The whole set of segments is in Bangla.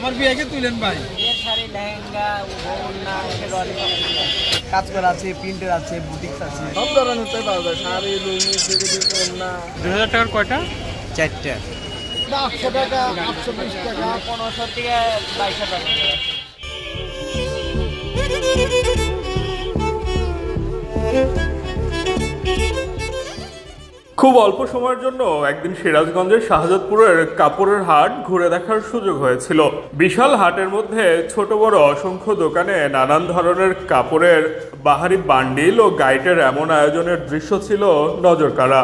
আমার বিয়েকে তুলেন ভাই। বিয়ের শাড়ি লেহেঙ্গা ওড়না কাজ করা আছে প্রিন্টের আছে বুটিক্স আছে। সব ধরনের চাই পাওয়া যায় শাড়ি লুঙ্গি সিঁড়ি কন্যা দুই হাজার টাকার কয়টা? চারটা। আটশো টাকা আটশো বিশ টাকা পনেরোশো থেকে বাইশশো টাকা। খুব অল্প সময়ের জন্য একদিন সিরাজগঞ্জের শাহজাদপুরের কাপড়ের হাট ঘুরে দেখার সুযোগ হয়েছিল। বিশাল হাটের মধ্যে ছোট বড় অসংখ্য দোকানে নানান ধরনের কাপড়ের বাহারি বান্ডিল ও গাইটের এমন আয়োজনের দৃশ্য ছিল নজর নজরকাড়া।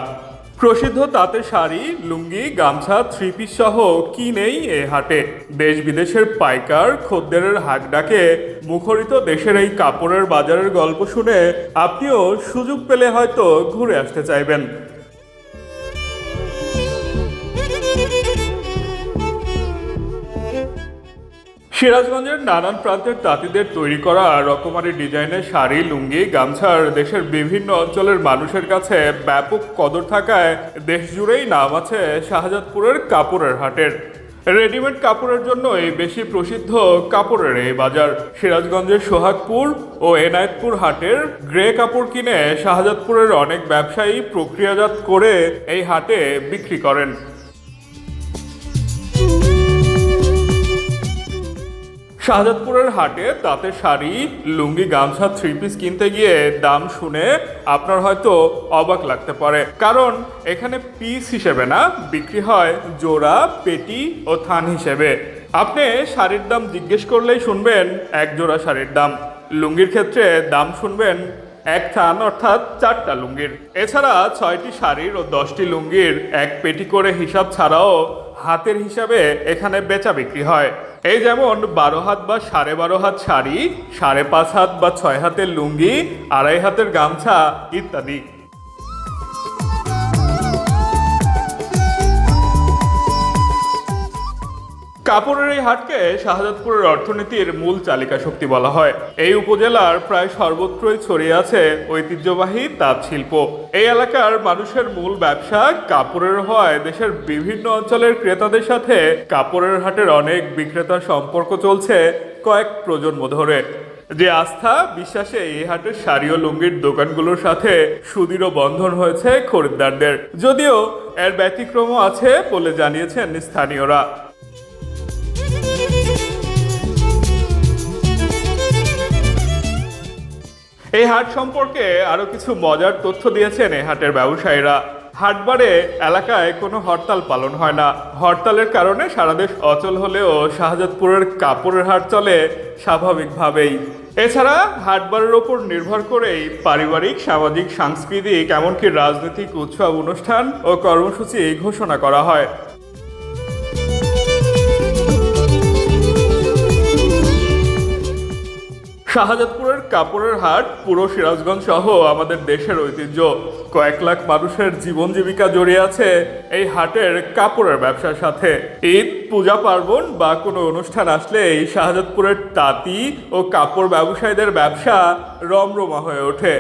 প্রসিদ্ধ তাঁতের শাড়ি, লুঙ্গি, গামছা থ্রি পিস সহ কি নেই এ হাটে। দেশ বিদেশের পাইকার, খদ্দেরের হাক ডাকে মুখরিত দেশের এই কাপড়ের বাজারের গল্প শুনে আপনিও সুযোগ পেলে হয়তো ঘুরে আসতে চাইবেন। সিরাজগঞ্জের নানান প্রান্তের তাঁতিদের তৈরি করা রকমারি ডিজাইনের শাড়ি, লুঙ্গি, গামছার দেশের বিভিন্ন অঞ্চলের মানুষের কাছে ব্যাপক কদর থাকায় দেশ জুড়েই নাম আছে শাহজাদপুরের কাপড়ের হাটের। রেডিমেড কাপড়ের জন্যই বেশি প্রসিদ্ধ কাপড়ের এই বাজার। সিরাজগঞ্জের সোহাগপুর ও এনায়েতপুর হাটের গ্রে কাপড় কিনে শাহজাদপুরের অনেক ব্যবসায়ী প্রক্রিয়াজাত করে এই হাটে বিক্রি করেন। শাহজাদপুরের হাটে তাঁতের শাড়ি, লুঙ্গি, গামছা থ্রি পিস কিনতে গিয়ে দাম শুনে আপনার হয়তো অবাক লাগতে পারে। কারণ এখানে পিস হিসেবে না, বিক্রি হয় জোড়া, পেটি ও থান হিসেবে। আপনি শাড়ির দাম জিজ্ঞেস করলেই শুনবেন এক জোড়া শাড়ির দাম। লুঙ্গির ক্ষেত্রে দাম শুনবেন এক থান অর্থাৎ চারটা লুঙ্গির। এছাড়া ছয়টি শাড়ির ও দশটি লুঙ্গির এক পেটি করে হিসাব ছাড়াও হাতের হিসাবে এখানে বেচা বিক্রি হয়। এই যেমন বারো হাত বা সাড়ে বারো হাত শাড়ি, সাড়ে পাঁচ হাত বা ছয় হাতের লুঙ্গি, আড়াই হাতের গামছা ইত্যাদি। কাপড়ের এই হাটকে শাহজাদপুরের অর্থনীতির মূল চালিকা শক্তি বলা হয়। এই উপজেলার প্রায় সর্বত্রই ছড়িয়ে আছে ঐতিহ্যবাহী তাঁত শিল্প। এই এলাকার মানুষের মূল ব্যবসা কাপড়ের হওয়ায় দেশের বিভিন্ন অঞ্চলের ক্রেতাদের সাথে কাপড়ের হাটের অনেক বিক্রেতার সম্পর্ক চলছে কয়েক প্রজন্ম ধরে। যে আস্থা, বিশ্বাসে এই হাটের শাড়ি ও লুঙ্গির দোকানগুলোর সাথে সুদৃঢ় বন্ধন হয়েছে খরিদ্দারদের। যদিও এর ব্যতিক্রমও আছে বলে জানিয়েছেন স্থানীয়রা। এই হাট সম্পর্কে আরও কিছু মজার তথ্য দিয়েছেন এই হাটের ব্যবসায়ীরা। হাটবারে এলাকায় কোনো হরতাল পালন হয় না। হরতালের কারণে সারা দেশ অচল হলেও শাহজাদপুরের কাপড়ের হাট চলে স্বাভাবিকভাবেই। এছাড়া হাটবারের ওপর নির্ভর করেই পারিবারিক, সামাজিক, সাংস্কৃতিক, এমনকি রাজনৈতিক উৎসব, অনুষ্ঠান ও কর্মসূচি ঘোষণা করা হয়। শাহজাদপুরের কাপড়ের হাট, পুরো সিরাজগঞ্জ সহ আমাদের দেশের ঐতিহ্য। কয়েক লাখ মানুষের জীবন জীবিকা জড়িয়ে আছে এই হাটের কাপড়ের ব্যবসার সাথে। ঈদ, পূজা পার্বণ বা কোনো অনুষ্ঠান আসলে এই শাহজাদপুরের তাঁতি ও কাপড় ব্যবসায়ীদের ব্যবসা রমরমা হয়ে ওঠে।